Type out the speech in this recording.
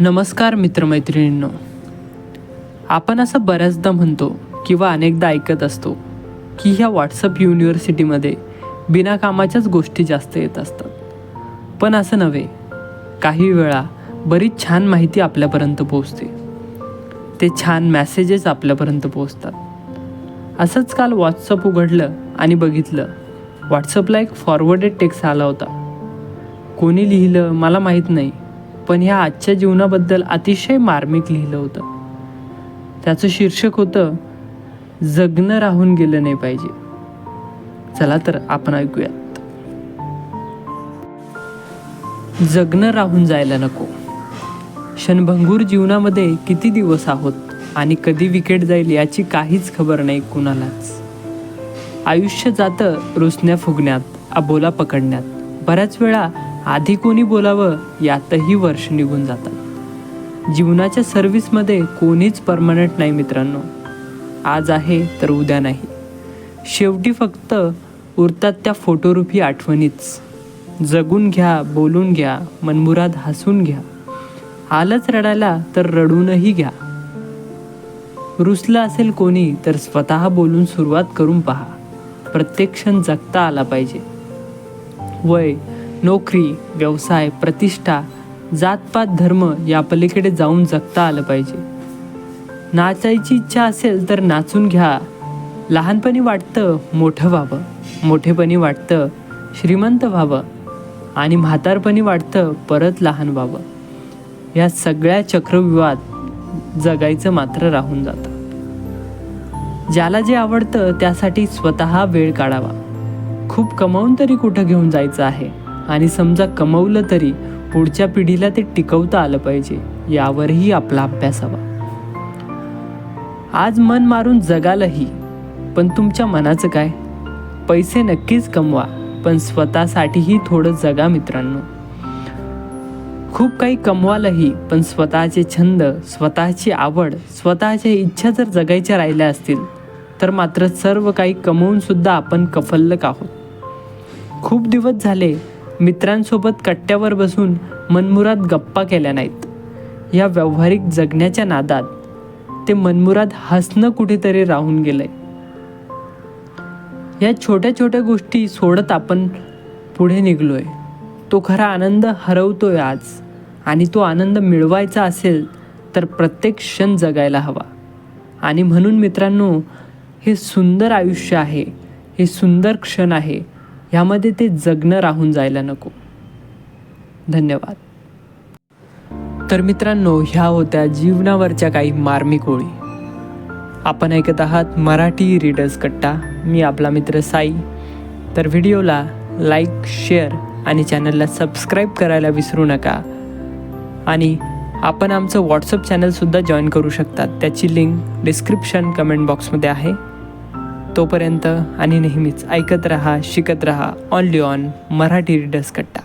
नमस्कार मित्रमैत्रिणींनो. आपण असं बऱ्याचदा म्हणतो किंवा अनेकदा ऐकत असतो की ह्या व्हॉट्सअप युनिव्हर्सिटीमध्ये बिनाकामाच्याच गोष्टी जास्त येत असतात. पण असं नव्हे. काही वेळा बरीच छान माहिती आपल्यापर्यंत पोहोचते. ते छान मॅसेजेस आपल्यापर्यंत पोहोचतात. असंच काल व्हॉट्सअप उघडलं आणि बघितलं. व्हॉट्सअपला एक फॉरवर्डेड टेक्स्ट आला होता. कोणी लिहिलं मला माहीत नाही. पण ह्या आजच्या जीवनाबद्दल अतिशय मार्मिक लिहिलं होतं. त्याचं शीर्षक होतं जगणं राहून गेलं नाही पाहिजे. चला तर आपण ऐकूयात. जगणं राहून जायला नको. क्षणभंगूर जीवनामध्ये किती दिवस आहोत आणि कधी विकेट जाईल याची काहीच खबर नाही कुणालाच. आयुष्य जातं रुसण्या फुगण्यात अबोला पकडण्यात. बऱ्याच वेळा आधी कोणी बोलावं यातही वर्ष निघून जातात. जीवनाच्या सर्व्हिसमध्ये कोणीच परमनंट नाही मित्रांनो. आज आहे तर उद्या नाही. शेवटी फक्त उरतात त्या फोटोरूपी आठवणीच. जगून घ्या बोलून घ्या मनमुराद हसून घ्या. आलंच रडायला तर रडूनही घ्या. रुसलं असेल कोणी तर स्वतः बोलून सुरुवात करून पहा. प्रत्येक क्षण जगता आला पाहिजे. वय नोकरी व्यवसाय प्रतिष्ठा जातपात धर्म या पलीकडे जाऊन जगता आलं पाहिजे. नाचायची इच्छा असेल तर नाचून घ्या. लहानपणी वाटतं मोठं व्हावं. मोठेपणी वाटतं श्रीमंत व्हावं. आणि म्हातारपणी वाटतं परत लहान व्हावं. या सगळ्या चक्रव्यूहात जगायचं मात्र राहून जातं. ज्याला जे आवडतं त्यासाठी स्वतः वेळ काढावा. खूप कमावून तरी कुठं घेऊन जायचं आहे? आणि समजा कमवलं तरी पुढच्या पिढीला ते टिकवता आलं पाहिजे यावरही आपला अभ्यास हवा. आज मन मारून जगालही पण तुमच्या मनाचं काय? पैसे नक्कीच कमवा पण स्वतःसाठीही थोडं जगा मित्रांनो. खूप काही कमवालही पण स्वतःचे छंद स्वतःची आवड स्वतःच्या इच्छा जर जगायच्या राहिल्या असतील तर मात्र सर्व काही कमवून सुद्धा आपण कफल्लक आहोत. खूप दिवस झाले मित्रांसोबत कट्ट्यावर बसून मनमुराद गप्पा केल्या नाहीत. या व्यावहारिक जगण्याच्या नादात ते मनमुराद हसणं कुठेतरी राहून गेलंय. या छोट्या छोट्या गोष्टी सोडत आपण पुढे निघलोय. तो खरा आनंद हरवतोय आज आणि तो आनंद मिळवायचा असेल तर प्रत्येक क्षण जगायला हवा. आणि म्हणून मित्रांनो हे सुंदर आयुष्य आहे हे सुंदर क्षण आहे. ह्यामध्ये ते जगणं राहून जायला नको. धन्यवाद. तर मित्रांनो ह्या होत्या जीवनावरच्या काही मार्मिक ओळी. आपण ऐकत आहात मराठी रीडर्स कट्टा. मी आपला मित्र साई. तर व्हिडिओला लाईक शेअर आणि चॅनलला सबस्क्राईब करायला विसरू नका. आणि आपण आमचं व्हॉट्सअप चॅनलसुद्धा जॉईन करू शकतात. त्याची लिंक डिस्क्रिप्शन कमेंट बॉक्समध्ये आहे. तोपर्यंत आणि नेहमीच ऐकत रहा शिकत रहा. ऑनली ऑन मराठी रीडर्स कट्टा.